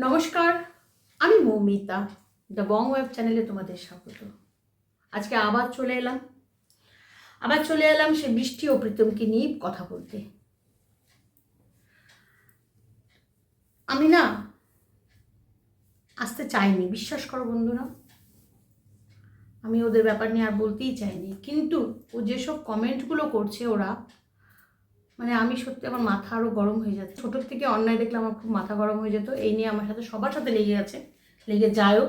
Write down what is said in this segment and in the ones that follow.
নমস্কার, আমি Moumita, the Bong web চ্যানেলে তোমাদের স্বাগত। আজকে আবার চলে এলাম। আবার চলে এলাম সে বৃষ্টি ও প্রীতমকে নিয়ে কথা বলতে। আমি না আসতে চাইনি, বিশ্বাস করো বন্ধুরা। আমি ওদের ব্যাপার নিয়ে আর বলতেই চাইনি। কিন্তু ও যেসব কমেন্টগুলো করছে ওরা মানে আমি সত্যি আমার মাথা আরও গরম হয়ে যাচ্ছে। ছোটোর থেকে অন্যায় দেখলে আমার খুব মাথা গরম হয়ে যেত। এই নিয়ে আমার সাথে সবার সাথে লেগে আছে লেগে যায়ও।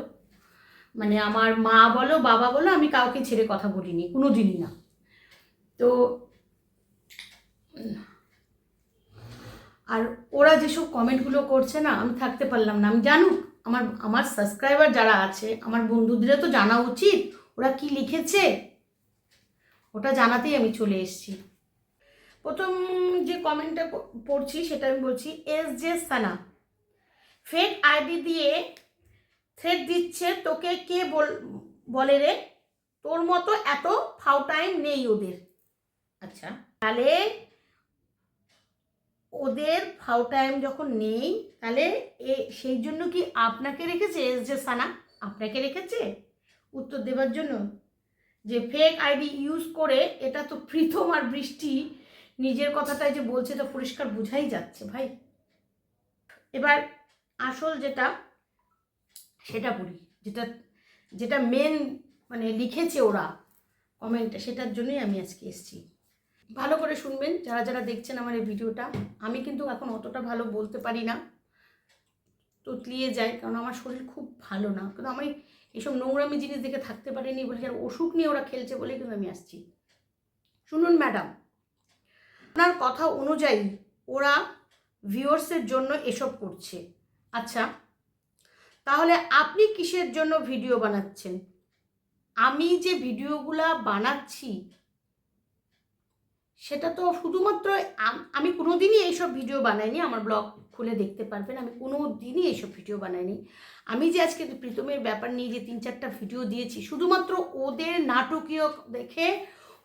মানে আমার মা বলো, বাবা বলো, আমি কাউকে ছেড়ে কথা বলিনি কোনো দিনই না। তো, আর ওরা যেসব কমেন্টগুলো করছে না, আমি থাকতে পারলাম না। আমি জানুক, আমার আমার সাবস্ক্রাইবার যারা আছে, আমার বন্ধুদের তো জানা উচিত, ওরা কি লিখেছে? ওটা জানাতেই আমি চলে এসেছি। প্রথম যে কমেন্টটা পড়ছি সেটা আমি বলছি S J Sana fake ID দিয়ে থ্রেড দিচ্ছে তোকে কে বল রে? তোর মতো এত ফাউ টাইম নেই ওদের। আচ্ছা। তাহলে ওদের ফাউ টাইম যখন নেই তাহলে এ সেই জন্য কি আপনাকে রেখেছে এস জে সানা আপনাকে রেখেছে? উত্তর দেবার জন্য। যে ফেক আইডি ইউজ করে এটা তো প্রীতম আর বৃষ্টি নিজের কথাটাই যে বলছে, এটা পরিষ্কার বোঝাই যাচ্ছে ভাই। এবার আসল যেটা, সেটা বলি। যেটা যেটা মেন মানে লিখেছে ওরা কমেন্টে সেটার জন্যই আমি আজকে এসেছি। ভালো করে শুনবেন, যারা যারা দেখছেন আমার এই ভিডিওটা। আমি কিন্তু এখন অতটা ভালো বলতে পারি না। তুতলিয়ে যায়, কারণ আমার শরীর খুব ভালো না। কিন্তু আমি এইসব নোংরামি জিনিস দেখে থাকতে পারিনি বলে যার অসুখ নিয়ে ওরা খেলছে বলে কিন্তু আমি আসছি। শুনুন ম্যাডাম আপনার কথা অনুযায়ী ওরা ভিউয়ার্সের জন্য এসব করছে। আচ্ছা তাহলে আপনি কিসের জন্য ভিডিও বানাচ্ছেন? আমি যে ভিডিওগুলা বানাচ্ছি, সেটা তো শুধুমাত্র আমি কোনো দিনই এইসব ভিডিও বানাইনি, আমার ব্লগ খুলে দেখতে পারবেন, আমি কোনো দিনই এইসব ভিডিও বানাইনি। আমি যে আজকে প্রীতমের ব্যাপার নিয়ে যে তিন চারটা ভিডিও দিয়েছি, শুধুমাত্র ওদের নাটকীয় দেখে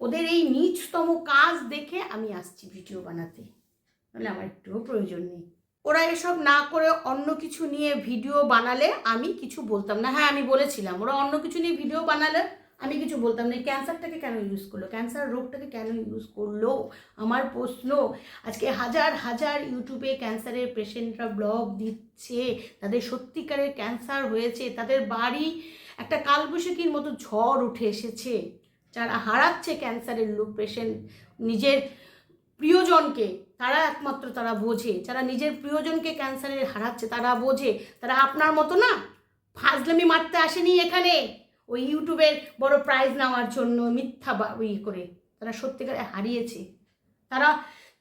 ওদের এই নিচতম কাজ দেখে আমি আসছি ভিডিও বানাতে। নাহলে আমার একটুও প্রয়োজন নেই। ওরা এসব না করে অন্য কিছু নিয়ে ভিডিও বানালে আমি কিছু বলতাম না। হ্যাঁ আমি বলেছিলাম, ওরা অন্য কিছু নিয়ে ভিডিও বানালে আমি কিছু বলতাম না। ক্যান্সারটাকে কেন ইউজ করল? ক্যান্সার রোগটাকে কেন ইউজ করল? আমার প্রশ্ন, আজকে হাজার হাজার ইউটিউবে ক্যান্সারের পেশেন্টরা ব্লগ দিচ্ছে, তাদের সত্যিকারের ক্যান্সার হয়েছে, তাদের বাড়ি একটা কালবৈশাখীর মতো ঝড় উঠে এসেছে। যারা হারাচ্ছে ক্যান্সারের লোক পেশেন্ট নিজের প্রিয়জনকে, তারা একমাত্র তারা বোঝে। যারা নিজের প্রিয়জনকে ক্যান্সারের হারাচ্ছে, তারা বোঝে। তারা আপনার মতো না। ফাজলামি মারতে আসেনি এখানে। ওই ইউটিউবের বড় প্রাইজ নেওয়ার জন্য মিথ্যা বা ইয়ে করে তারা সত্যিকারে হারিয়েছে। তারা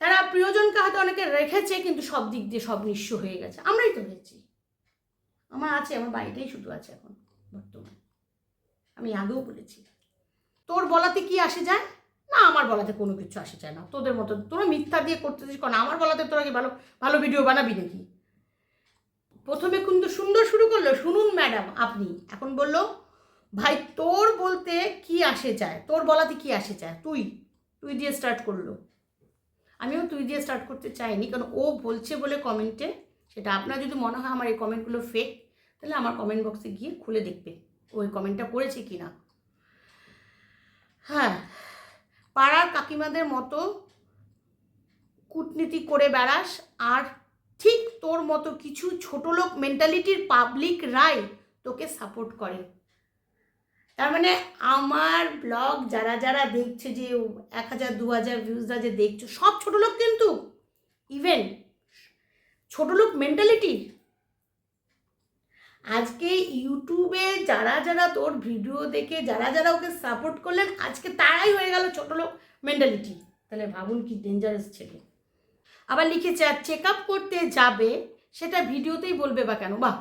তারা প্রিয়জনকে হয়তো অনেকে রেখেছে, কিন্তু সব দিক দিয়ে সব নিঃস্ব হয়ে গেছে। আমরাই তো হয়েছি আমার আছে, আমার বাড়িটাই শুধু আছে এখন, বর্তমানে। আমি আগেও বলেছি। তোর বলাতে কি আসে যায়? না, আমার বলাতে কোনো কিছু আসে যায় না। তোদের মতো, তোরা মিথ্যা দিয়ে করতেছিস কারণ আমার বলাতে তোরা কি ভালো ভালো ভিডিও বানাবি নাকি? প্রথমে কিন্তু সুন্দর শুরু করল। শুনুন ম্যাডাম আপনি। এখন বলল, ভাই, তোর বলতে কি আসে যায়? তোর বলাতে কি আসে যায়? তুই তুই দিয়ে স্টার্ট করল। আমিও তুই দিয়ে স্টার্ট করতে চাইনি, কারণ ও বলছে বলে কমেন্টে সেটা আপনার যদি মনে হয় আমার এই কমেন্টগুলো ফেক তাহলে আমার কমেন্ট বক্সে গিয়ে খুলে দেখবে। ওই কমেন্টটা করেছে কি না হ্যাঁ পাড়ার কাকিমাদের মতো কূটনীতি করে বেড়াস আর ঠিক তোর মতো কিছু ছোট লোক মেন্টালিটির পাবলিক রাই তোকে সাপোর্ট করে। তার মানে আমার ব্লগ যারা যারা দেখছে যে এক হাজার, দু হাজার ভিউজরা যে দেখছ, সব ছোট লোক কিন্তু ইভেন ছোট লোক মেন্টালিটির আজকে ইউটিউবে যারা যারা তোর ভিডিও দেখে, যারা যারা ওকে সাপোর্ট করলেন, আজকে তারাই হয়ে গেল ছোট লোক মেন্টালিটি তাহলে ভাবুন কি ডেঞ্জারাস ছেলে। আবার লিখেছে, আর চেক আপ করতে যাবে, সেটা ভিডিওতেই বলবে বা কেন? বাহ!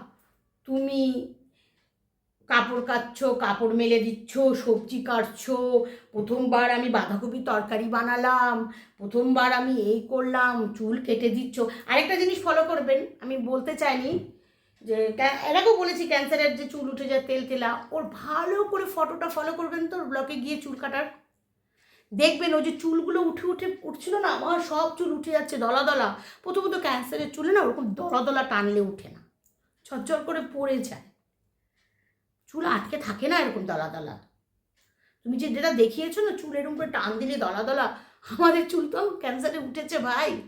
তুমি কাপড় কাচ্ছো, কাপড় মেলে দিচ্ছ, সবজি কাটছো, প্রথমবার আমি বাঁধাকপি তরকারি বানালাম, প্রথমবার আমি এই করলাম, চুল কেটে দিচ্ছ। আরেকটা জিনিস ফলো করবেন, আমি বলতে চাইনি যে ক্যা- এর আগেও বলেছি ক্যান্সারের যে চুল উঠে যায়, তেল তেলা, ওর ভালো করে ফটোটা ফলো করবেন তো ব্লকে গিয়ে চুল কাটার। দেখবেন ওই যে চুলগুলো উঠে উঠে উঠছিল না, আমার সব চুল উঠে যাচ্ছে দলা দলা। প্রথমত ক্যান্সারের চুলে না ওরকম দলা দলা টানলে উঠে না, ঝরঝর করে পড়ে যায়। চুল আটকে থাকে না এরকম দলা দলা। তুমি যে যেটা দেখিয়েছো না, চুল এরকম করে টান দিলে দলা দলা, আমাদের চুল তো ক্যান্সারে উঠেছে ভাই।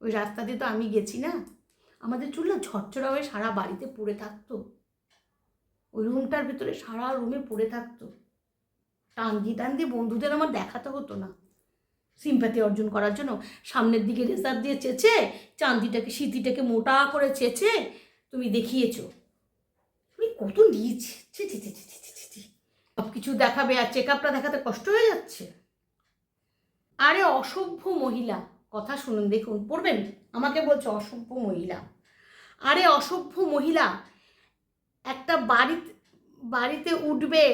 ওই রাস্তা দিয়ে তো আমি গেছি না। আমাদের চুল ঝরঝরা হয়ে সারা বাড়িতে পড়ে থাকতো। ওই রুমটার ভেতরে সারা রুমে পড়ে থাকতো। টান দিয়ে টান দিয়ে বন্ধুদের আমার দেখাতে হতো না। সিম্প্যাথি অর্জন করার জন্য সামনের দিকে রেজার দিয়ে চেঁচে চাঁদিটাকে সিঁথিটাকে মোটা করে চেঁচে তুমি দেখিয়েছো। তুমি কত নিচ সব কিছু দেখাবে আর চেক আপটা দেখাতে কষ্ট হয়ে যাচ্ছে। আরে অসভ্য মহিলা। কথা শুনুন, দেখুন, পড়বেন আমাকে বলছে অসভ্য মহিলা। আরে, অসভ্য মহিলা, একটা বাড়ি বাড়িতে উঠবে,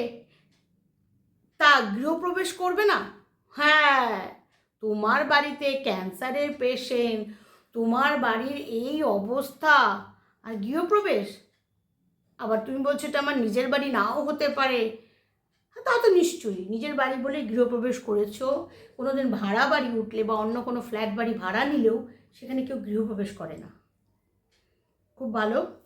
তা গৃহপ্রবেশ করবে না? হ্যাঁ তোমার বাড়িতে ক্যান্সারের পেশেন্ট তোমার বাড়ির এই অবস্থা, আর গৃহপ্রবেশ? আবার তুমি বলছো এটা আমার নিজের বাড়ি নাও হতে পারে। তা তো নিশ্চয়ই। নিজের বাড়ি বলে গৃহপ্রবেশ করেছ। কোনোদিন ভাড়া বাড়ি উঠলে বা অন্য কোনো ফ্ল্যাট বাড়ি ভাড়া নিলেও সেখানে কেউ গৃহপ্রবেশ করে না। খুব ভালো।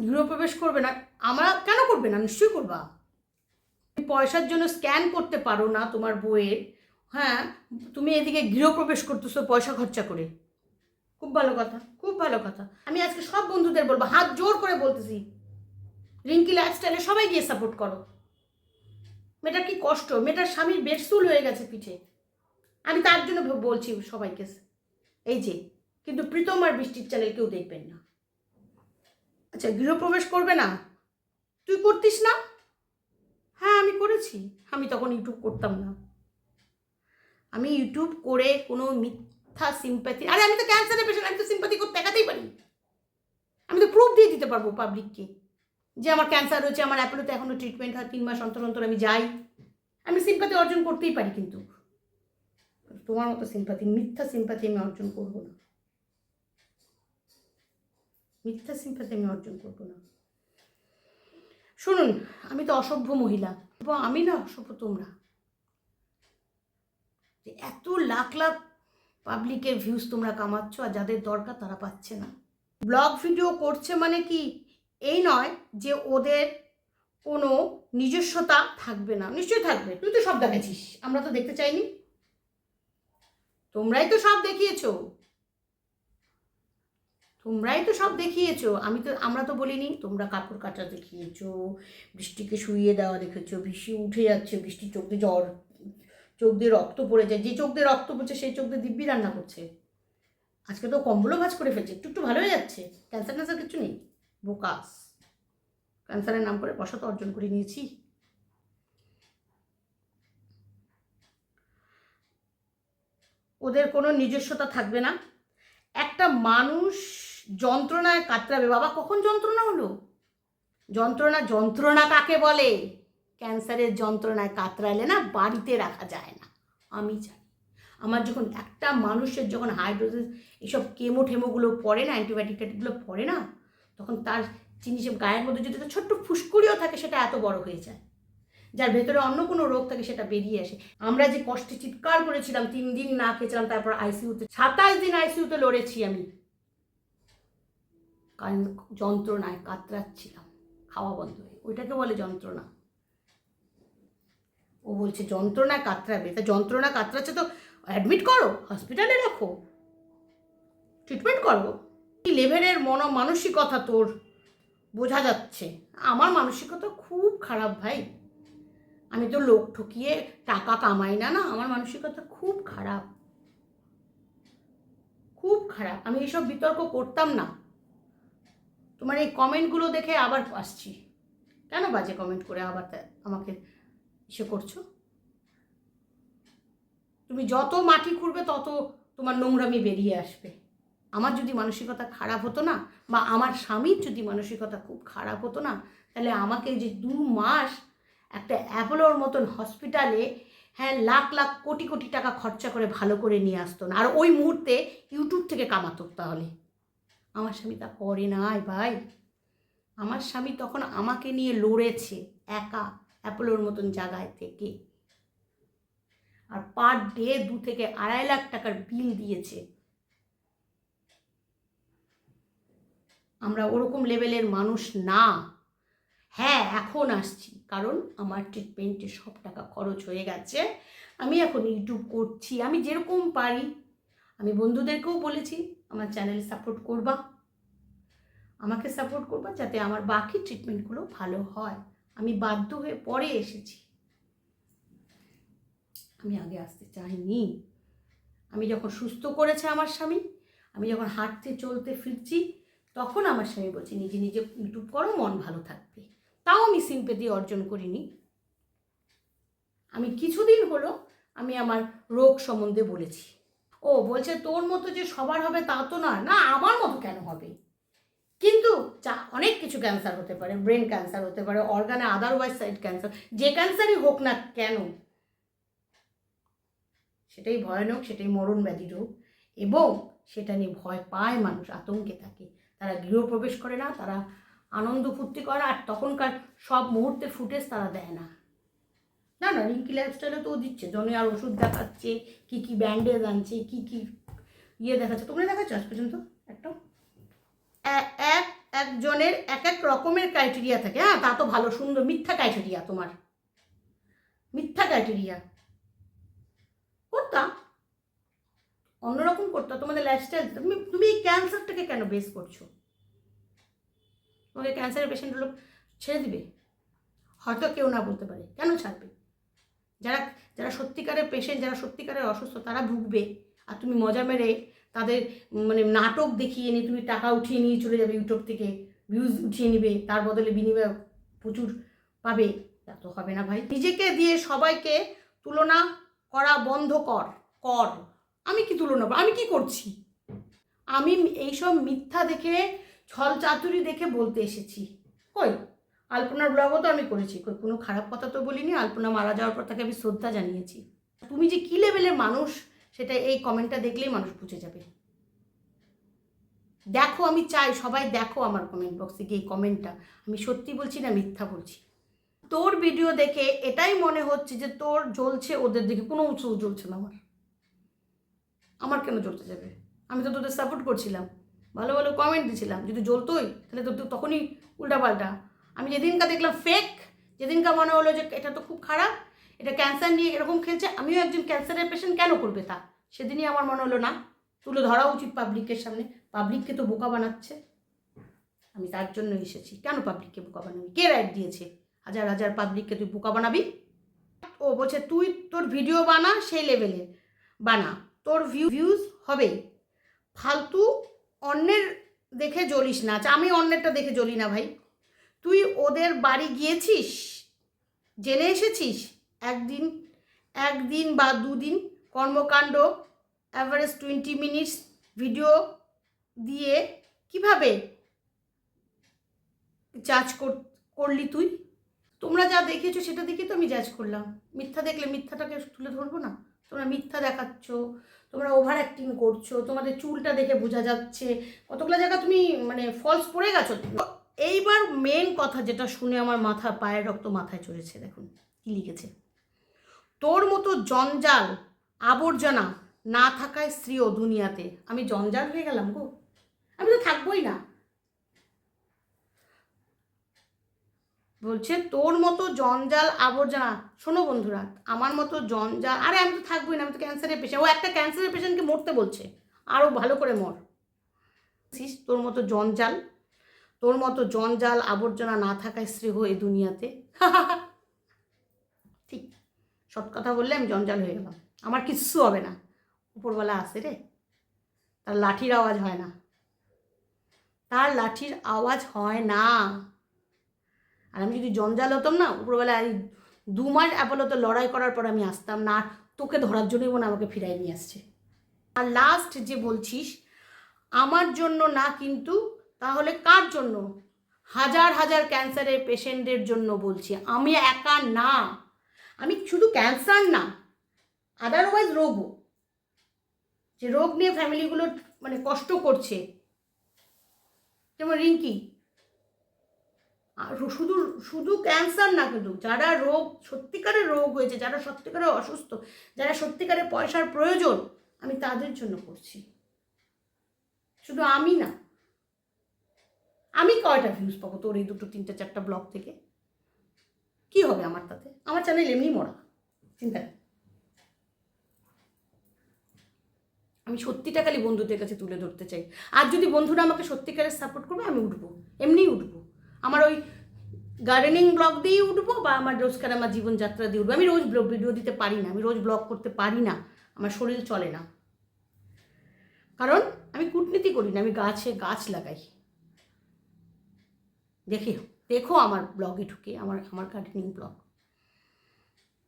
গৃহপ্রবেশ করবে না। আমরা কেন করবে না? নিশ্চয়ই করবা। পয়সার জন্য স্ক্যান করতে পারো না তোমার বইয়ের হ্যাঁ তুমি এদিকে গৃহপ্রবেশ করতেছো পয়সা খরচা করে। খুব ভালো কথা, খুব ভালো কথা। আমি আজকে সব বন্ধুদের বলব, হাত জোর করে বলতেছি। রিঙ্কি লাইফস্টাইলে সবাই গিয়ে সাপোর্ট করো। মেয়েটার কি কষ্ট? মেয়েটার স্বামীর বেডসুল হয়ে গেছে পিঠে। আমি তার জন্য বলছি সবাইকে, এই যে, কিন্তু প্রীতম আর বৃষ্টির চ্যানেল কেউ দেখবেন না। আচ্ছা গৃহপ্রবেশ করবে না? তুই করতিস না? হ্যাঁ আমি করেছি। আমি তখন ইউটিউব করতাম না। আমি ইউটিউব করে কোনো মিথ্যা সিম্প্যাথি আরে, আমি তো ক্যান্সারের পেশেন্ট আমি তো সিম্প্যাথি করতে দেখাতেই পারি। আমি তো প্রুফ দিয়ে দিতে পারব পাবলিককে যে আমার ক্যান্সার হয়েছে আমার অ্যাপোলোতে এখনও ট্রিটমেন্ট হয়, তিন মাস অন্তর অন্তর আমি যাই। আমি সিম্প্যাথি অর্জন করতেই পারি কিন্তু। তোমার মতো সিম্প্যাথি মিথ্যা সিম্প্যাথি আমি অর্জন করব না। মিথ্যা সিম্প্যাথি আমি অর্জন করব না। শুনুন, আমি তো অসভ্য মহিলা, এবং আমি না অসভ্য তোমরা। যে এত লাখ লাখ পাবলিকের ভিউজ তোমরা কামাচ্ছ আর যাদের দরকার তারা পাচ্ছে না। ব্লগ ভিডিও করছে মানে কি? এই নয় যে ওদের কোনো নিজস্বতা থাকবে না। নিশ্চয়ই থাকবে। তুই তো সব দেখেছিস। আমরা তো দেখতে চাইনি। তোমরাই তো সব দেখিয়েছো। তোমরাই তো সব দেখিয়েছো। আমি তো, আমরা তো বলিনি, তোমরা কাপড় কাটা দেখিয়েছো, বৃষ্টিকে শুইয়ে দেওয়া দেখেছ বৃষ্টি উঠে যাচ্ছে, বৃষ্টি চোখ দিয়ে জ্বর চোখ দিয়ে রক্ত পড়ে যায়। যে চোখ দিয়ে রক্ত পড়ছে, সেই চোখ দিয়ে দিব্যি রান্না করছে। আজকে তো কম্বলও ভাজ করে ফেলছে। একটু একটু ভালো হয়ে যাচ্ছে। ক্যান্সার ট্যান্সার কিছু নেই। বোকাস। ক্যান্সারের নাম করে পয়সা তো অর্জন করে নিয়েছি। ওদের কোনো নিজস্বতা থাকবে না। একটা মানুষ যন্ত্রণায় কাতরাবে। বাবা, কখন যন্ত্রণা হলো? যন্ত্রণা যন্ত্রণা কাকে বলে? ক্যান্সারের যন্ত্রণায় কাতরালে না বাড়িতে রাখা যায় না। আমি জানি। আমার যখন একটা মানুষের যখন হাইড্রোজেন এইসব কেমো ঠেমোগুলো পড়ে না অ্যান্টিবায়োটিক ট্যাটিকগুলো পড়ে না তখন তার চিনি জিনিস গায়ের মধ্যে যদি একটা ছোট্ট ফুসকুড়িও থাকে, সেটা এত বড় হয়ে যায়। যার ভেতরে অন্য কোনো রোগ থাকে, সেটা বেরিয়ে আসে। আমরা যে কষ্টে চিৎকার করেছিলাম, তিন দিন না খেয়েছিলাম, তারপর আইসিইউতে, সাতাশ দিন আইসিইউতে লড়েছি আমি। কারণ যন্ত্রণায় কাতরাচ্ছিলাম, খাওয়া বন্ধ হয়ে। ওইটাকে বলে যন্ত্রণা। ও বলছে, যন্ত্রণায় কাতরাবে? তা যন্ত্রণা কাতরাচ্ছে তো অ্যাডমিট করো হসপিটালে রাখো। ট্রিটমেন্ট করো কি লেভেলের মন মানসিকতা তোর, বোঝা যাচ্ছে। আমার মানসিকতা খুব খারাপ ভাই। আমি তো লোক ঠকিয়ে টাকা কামাই না না? আমার মানসিকতা খুব খারাপ। খুব খারাপ। আমি এসব বিতর্ক করতাম না। তোমার এই কমেন্টগুলো দেখে আবার আসছি। কেন বাজে কমেন্ট করে আবার আমাকে ইসে করছ? তুমি যত মাটি খুঁড়বে, তত তোমার নোংরামি বেরিয়ে আসবে। আমার যদি মানসিকতা খারাপ হতো না বা আমার স্বামীর যদি মানসিকতা খুব খারাপ হতো না, তাহলে আমাকে যে দু মাস একটা অ্যাপোলোর মতন হসপিটালে হ্যাঁ লাখ লাখ কোটি কোটি টাকা খরচা করে ভালো করে নিয়ে আসতো না। আর ওই মুহূর্তে ইউটিউব থেকে কামাতো তাহলে। আমার স্বামী তা করে নাই ভাই। আমার স্বামী তখন আমাকে নিয়ে লড়েছে একা অ্যাপোলোর মতন জায়গায় থেকে। আর পার ডে দু থেকে আড়াই লাখ টাকার বিল দিয়েছে। আমরা ওরকম লেভেলের মানুষ না। হ্যাঁ এখন আসছি। কারণ আমার ট্রিটমেন্টে সব টাকা খরচ হয়ে গেছে। আমি এখন ইউটিউব করছি। আমি যেরকম পারি। আমি বন্ধুদেরকেও বলেছি, আমার চ্যানেল সাপোর্ট করবা। আমাকে সাপোর্ট করবা যাতে আমার বাকি ট্রিটমেন্টগুলো ভালো হয়। আমি বাধ্য হয়ে পরে এসেছি। আমি আগে আসতে চাইনি। আমি যখন সুস্থ করেছে আমার স্বামী, আমি যখন হাঁটতে চলতে ফিরছি তখন আমার স্বামী বলছে, নিজে নিজে ইউটিউব করো, মন ভালো থাকবে। তাও আমি সিম্পেতি অর্জন করিনি। আমি কিছুদিন হলো আমি আমার রোগ সম্বন্ধে বলেছি। ও বলছে, তোর মতো যে সবার হবে তা তো না না আমার মতো কেন হবে? কিন্তু যা অনেক কিছু ক্যান্সার হতে পারে ব্রেন ক্যান্সার হতে পারে অর্গানে আদারওয়াইজ সাইড ক্যান্সার যে ক্যান্সারই হোক না কেন, সেটাই ভয়ানক, সেটাই মরণ ব্যাধি রোগ। এবং সেটা নিয়ে ভয় পায় মানুষ, আতঙ্কে থাকে। তারা গৃহপ্রবেশ করে না, তারা আনন্দ ফুর্তি করে আর তখনকার সব মুহূর্তের ফুটেজ তারা দেয় না। না না, রিঙ্কি লাইফস্টাইলে তো দিচ্ছে, জনে আর ওষুধ দেখাচ্ছে, কী কী ব্যান্ডেজ আনছে, কী কী ইয়ে দেখাচ্ছে। তোমরা দেখাচ্ছ আজ পর্যন্ত? একটা এক, একজনের এক এক রকমের ক্রাইটেরিয়া থাকে। হ্যাঁ তা তো ভালো, সুন্দর, মিথ্যা ক্রাইটেরিয়া তোমার। মিথ্যা ক্রাইটেরিয়া করতাম করতাম তোমাদের লাইফস্টাইল তুমি তুমি এই ক্যান্সারটাকে কেন বেস করছ? তোমাকে ক্যান্সারের পেশেন্টগুলো ছেড়ে দিবে? হয়তো কেউ না বলতে পারে, কেন ছাড়বে? যারা যারা সত্যিকারের পেশেন্ট যারা সত্যিকারের অসুস্থ, তারা ভুগবে। আর তুমি মজা মেরে তাদের মানে নাটক দেখিয়ে নিয়ে তুমি টাকা উঠিয়ে নিয়ে চলে যাবে ইউটিউব থেকে ভিউজ উঠিয়ে নিবে, তার বদলে বিনিময় প্রচুর পাবে। তা তো হবে না ভাই। নিজেকে দিয়ে সবাইকে তুলনা করা বন্ধ কর কর। আমি কি তুলনা করব? আমি কি করছি? আমি এইসব মিথ্যা দেখে, ছল চাতুরি দেখে বলতে এসেছি। কই? আলপনার ব্লগও তো আমি করেছি। কই, কোনো খারাপ কথা তো বলিনি। আলপনা মারা যাওয়ার পর তাকে আমি শ্রদ্ধা জানিয়েছি। তুমি যে কী লেভেলের মানুষ, সেটা এই কমেন্টটা দেখলেই মানুষ বুঝে যাবে। দেখো, আমি চাই, সবাই দেখো আমার কমেন্ট বক্সে গিয়ে এই কমেন্টটা। আমি সত্যি বলছি না মিথ্যা বলছি? তোর ভিডিও দেখে এটাই মনে হচ্ছে যে তোর জ্বলছে ওদের দেখে কোনো উৎস জ্বলছে না আমার। আমার কেন জ্বলতে যাবে? আমি তো তোদের সাপোর্ট করছিলাম। ভালো ভালো কমেন্ট দিছিলাম। যদি জ্বলতোই, তাহলে তো তখনই উল্টাপাল্টা। আমি যেদিনকা দেখলাম ফেক যেদিনকা মনে হলো যে এটা তো খুব খারাপ, এটা ক্যান্সার নিয়ে এরকম খেলছে, আমিও একজন ক্যান্সারের পেশেন্ট কেন করবে তা? সেদিনই আমার মনে হলো, না, তুলে ধরা উচিত পাবলিকের সামনে। পাবলিককে তো বোকা বানাচ্ছে। আমি তার জন্য এসেছি। কেন পাবলিককে বোকা বানাবি? কে রাইট দিয়েছে? হাজার হাজার পাবলিককে তুই বোকা বানাবি? ও বলছে, তুই তোর ভিডিও বানা সেই লেভেলের বানা। তোর ভিউ ভিউজ হবে ফালতু অন্যের দেখে জ্বলিস না। আচ্ছা আমি অন্যেরটা দেখে জ্বলি না ভাই। তুই ওদের বাড়ি গিয়েছিস? জেনে এসেছিস? একদিন একদিন বা দুদিন কর্মকাণ্ড অ্যাভারেজ টোয়েন্টি মিনিটস ভিডিও দিয়ে কীভাবে জাজ করলি তুই? তোমরা যা দেখেছ সেটা দেখে তো আমি জাজ করলাম। মিথ্যা দেখলে মিথ্যাটাকে তুলে ধরবো না? তোমরা মিথ্যা দেখাচ্ছ, তোমরা ওভার অ্যাক্টিং করছ, তোমাদের চুলটা দেখে বোঝা যাচ্ছে, কতগুলো জায়গা তুমি মানে ফলস পড়ে গেছো? এইবার মেন কথা যেটা শুনে আমার মাথা, পায়ের রক্ত মাথায় চড়েছে, দেখুন কি লিখেছে। তোর মতো জঞ্জাল আবর্জনা না থাকায় স্ত্রীও দুনিয়াতে। আমি জঞ্জাল হয়ে গেলাম গো। আমি তো থাকবোই না। বলছে, তোর মতো জঞ্জাল আবর্জনা শোনো বন্ধুরা, আমার মতো জঞ্জাল আরে আমি তো থাকবোই না, আমি তো ক্যান্সারের পেশেন্ট ও একটা ক্যান্সারের পেশেন্টকে মরতে বলছে আরও ভালো করে মর? তোর মতো জঞ্জাল, তোর মতো জঞ্জাল আবর্জনা না থাকায় স্ত্রী হয়ে দুনিয়াতে। ঠিক, সৎ কথা বললে আমি জঞ্জাল হয়ে গেলাম। আমার কিচ্ছু হবে না। উপরবেলা আসে রে, তার লাঠির আওয়াজ হয় না। তার লাঠির আওয়াজ হয় না। আর আমি যদি জঞ্জাল হতাম না উপরবেলা এই দু মাস আপাতত লড়াই করার পর আমি আসতাম না তোকে ধরার জন্যই মনে আমাকে ফিরাই নিয়ে আসছে। আর লাস্ট যে বলছিস, আমার জন্য না কিন্তু, তাহলে কার জন্য? হাজার হাজার ক্যান্সারের পেশেন্টদের জন্য বলছি, আমি একা না। আমি শুধু ক্যান্সার না আদারওয়াইজ রোগও যে রোগ নিয়ে ফ্যামিলিগুলো মানে কষ্ট করছে। যেমন রিঙ্কি আর শুধু শুধু ক্যান্সার না কিন্তু, যারা রোগ, সত্যিকারের রোগ হয়েছে, যারা সত্যিকারের অসুস্থ, যারা সত্যিকারের পয়সার প্রয়োজন, আমি তাদের জন্য করছি। শুধু আমি না। আমি কয়টা ভিউজ পাবো তোর এই দুটো, তিনটে, চারটা ব্লগ থেকে? কি হবে আমার তাতে? আমার চ্যানেল এমনি মরা, চিন্তা। আমি সত্যিটা খালি বন্ধুদের কাছে তুলে ধরতে চাই। আর যদি বন্ধুরা আমাকে সত্যিকারের সাপোর্ট করবে, আমি উঠবো। এমনিই উঠবো। আমার ওই গার্ডেনিং ব্লগ দিয়েই উঠবো বা আমার রোজকার আমার জীবনযাত্রা দিয়ে উঠবো। আমি রোজ ব্লগ ভিডিও দিতে পারি না, আমি রোজ ব্লগ করতে পারি না, আমার শরীর চলে না। কারণ আমি কূটনীতি করি না, আমি গাছে গাছ লাগাই। দেখি, দেখো আমার ব্লগে ঢুকে, আমার আমার গার্ডেনিং ব্লগ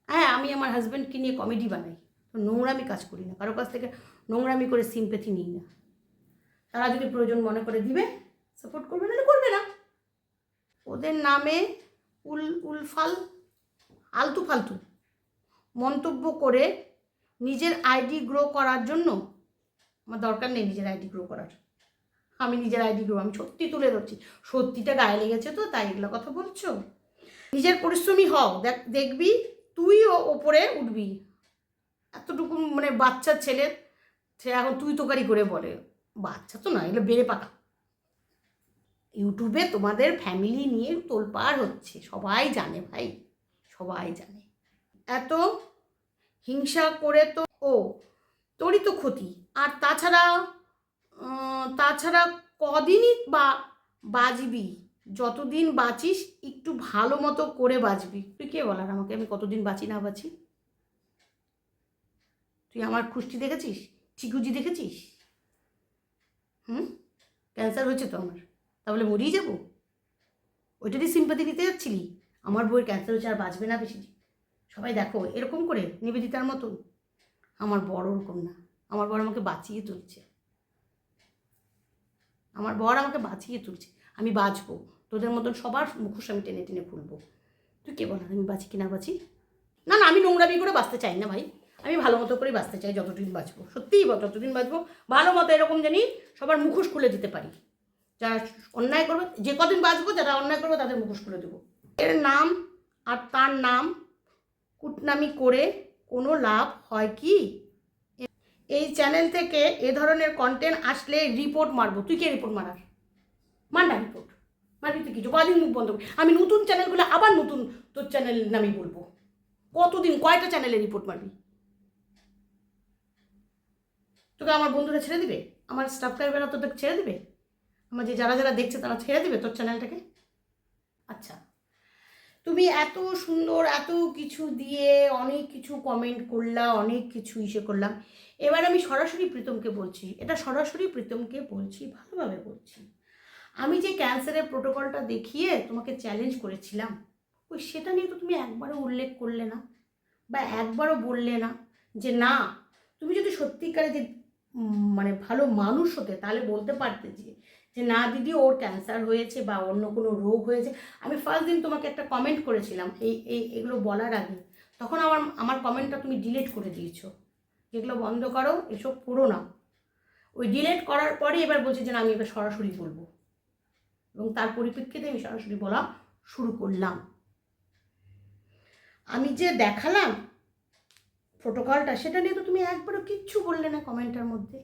হ্যাঁ আমি আমার হাজব্যান্ডকে নিয়ে কমেডি বানাই। নোংরামি কাজ করি না, কারও কাছ থেকে নোংরামি করে সিম্পেথি নিই না। তারা যদি প্রয়োজন মনে করে দিবে সাপোর্ট করবে না করবে না। ওদের নামে উল, উলফাল আলতু ফালতু মন্তব্য করে নিজের আইডি গ্রো করার জন্য, আমার দরকার নেই নিজের আইডি গ্রো করার। আমি নিজের আইডি গ্রো আমি সত্যি তুলে ধরছি। সত্যিটা গায়ে লেগেছে তো, তাই এগুলো কথা বলছো? নিজের পরিশ্রমী হও, দেখ, দেখবি তুইও ওপরে উঠবি। এতটুকু মানে বাচ্চা ছেলে সে এখন তুই তোকারি করে বলে। বাচ্চা তো না, এগুলো বেড়ে পাকা। ইউটিউবে তোমাদের ফ্যামিলি নিয়ে তোলপাড় হচ্ছে। সবাই জানে ভাই, সবাই জানে। এত হিংসা করে তো, ও, তোরই তো ক্ষতি। আর তাছাড়া তাছাড়া কদিনই বা বাঁচবি যতদিন বাঁচিস, একটু ভালো মতো করে বাঁচবি। তুই কে বলার? আমাকে আমি কতদিন বাঁচি না বাঁচি? তুই আমার খুষ্টি দেখেছিস? চিকুজি দেখেছিস? হুম? ক্যান্সার হয়েছে তো আমার? তাহলে মরিয়ে যাব? ওইটারই সিম্পাতি দিতে যাচ্ছিলি? আমার বউয়ের ক্যান্সার হচ্ছে, আর বাঁচবে না বেশি সবাই দেখো, এরকম করে নিবেদিতার মতন আমার বড় ওরকম না। আমার বড় আমাকে বাঁচিয়ে তুলছে। আমার বর আমাকে বাঁচিয়ে তুলছে। আমি বাঁচবো। তোদের মতন সবার মুখোশ আমি টেনে টেনে খুলবো। তুই কে বলার আমি বাঁচি কি না বাঁচি? না না, আমি নোংরামি করে বাঁচতে চাই না ভাই। আমি ভালো মতো করেই বাঁচতে চাই, যতদিন বাঁচবো। সত্যিই বল ততদিন বাঁচবো, ভালো মতো এরকম জানি সবার মুখোশ খুলে দিতে পারি। যারা অন্যায় করবে, যে কদিন বাঁচবো, যারা অন্যায় করবে, তাদের মুখোশ খুলে দেবো। এর নাম আর তার নাম কুটনামি করে কোনো লাভ হয় কি? এই চ্যানেল থেকে এ ধরনের কন্টেন্ট আসলে রিপোর্ট মারবো। তুই কে রিপোর্ট মারার? মার না রিপোর্ট মারবি তুই কিছু কদিন মুখ বন্ধ। আমি নতুন চ্যানেলগুলো আবার নতুন তোর চ্যানেল নামে বলব। কতদিন, কয়টা চ্যানেলে রিপোর্ট মারবি? তোকে আমার বন্ধুরা ছেড়ে দিবে? আমার সাবস্ক্রাইবাররা তোদের ছেড়ে দিবে? আমার যে যারা যারা দেখছে তারা ছেড়ে দেবে তোর চ্যানেলটাকে? আচ্ছা। তুমি এত সুন্দর এত কিছু দিয়ে অনেক কিছু কমেন্ট করলা, অনেক কিছু ইসে করলাম এবার আমি সরাসরি প্রীতমকে বলছি, এটা সরাসরি প্রীতমকে বলছি, ভালোভাবে বলছি। আমি যে ক্যান্সারের প্রোটোকলটা দেখিয়ে তোমাকে চ্যালেঞ্জ করেছিলাম, ওই সেটা নিয়ে তো তুমি একবারও উল্লেখ করলে না বা একবারও বললে না যে না, তুমি যদি সত্যিকারে যে মানে ভালো মানুষ হতে তাহলে বলতে পারতে যে যে না দিদি, ওর ক্যান্সার হয়েছে বা অন্য কোনো রোগ হয়েছে। আমি ফার্স্ট দিন তোমাকে একটা কমেন্ট করেছিলাম, এই এই, এগুলো বলার আগে। তখন আমার আমার কমেন্টটা তুমি ডিলিট করে দিয়েছ। এগুলো বন্ধ করো, এসব করো না। ওই ডিলিট করার পরে এবার বলছে যে না, আমি এবার সরাসরি বলব। এবং তার পরিপ্রেক্ষিতে আমি সরাসরি বলা শুরু করলাম। আমি যে দেখালাম প্রোটোকলটা সেটা নিয়ে তো তুমি একবারও কিচ্ছু বললে না কমেন্টের মধ্যে।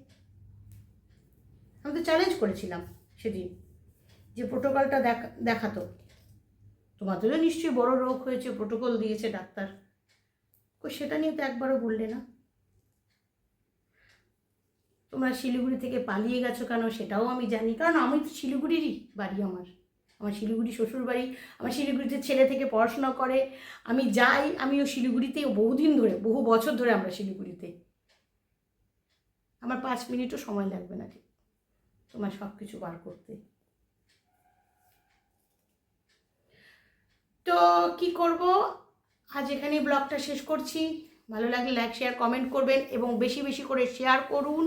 আমি তো চ্যালেঞ্জ করেছিলাম। সেদিন। যে প্রোটোকলটা দেখা, দেখাতো। তোমাদেরও নিশ্চয়ই বড় রোগ হয়েছে প্রোটোকল দিয়েছে ডাক্তার। কই সেটা নিয়ে তো একবারও বললে না। তোমরা শিলিগুড়ি থেকে পালিয়ে গেছো কেন সেটাও আমি জানি। কারণ আমি তো শিলিগুড়িরই বাড়ি আমার। আমার শিলিগুড়ি শ্বশুর বাড়ি আমার শিলিগুড়িতে ছেলে থেকে পড়াশোনা করে। আমি যাই, আমিও শিলিগুড়িতে বহুদিন ধরে, বহু বছর ধরে আমরা শিলিগুড়িতে। আমার পাঁচ মিনিটও সময় লাগবে না ঠিক। তোমার সব কিছু বার করতে। তো কি করব? আজ এখানেই ব্লগটা শেষ করছি। ভালো লাগলে লাইক শেয়ার কমেন্ট করবেন এবং বেশি বেশি করে শেয়ার করুন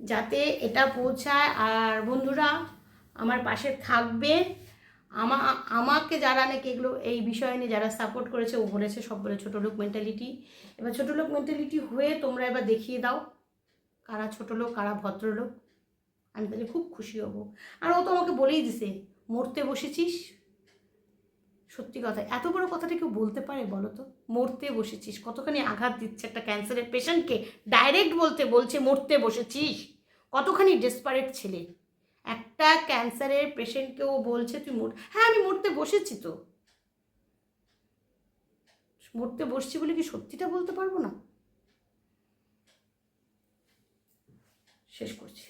যাতে এটা পৌঁছায়। আর বন্ধুরা, আমার পাশে থাকবে। আমা, আমাকে যারা নাকি এগুলো, এই বিষয় নিয়ে যারা সাপোর্ট করেছে, ও বলেছে, সব বলে ছোটো লোক মেন্টালিটি এবার ছোটো লোক মেন্টালিটি হয়ে তোমরা এবার দেখিয়ে দাও কারা ছোটো লোক, কারা ভদ্রলোক আমি তাহলে খুব খুশি হব। আর ও তো আমাকে বলেই দিছে, মরতে বসেছিস? সত্যি কথা, এত বড় কথাটা কেউ বলতে পারে বলো তো? মরতে বসেছিস, কতখানি আঘাত দিচ্ছে একটা ক্যান্সারের পেশেন্টকে ডাইরেক্ট বলতে বলছে মরতে বসেছিস। কতখানি ডেসপারেট ছেলে। একটা ক্যান্সারের পেশেন্টকেও বলছে তুই মর হ্যাঁ আমি মরতে বসেছি তো। মরতে বসছি বলে কি সত্যিটা বলতে পারব না? শেষ করছি।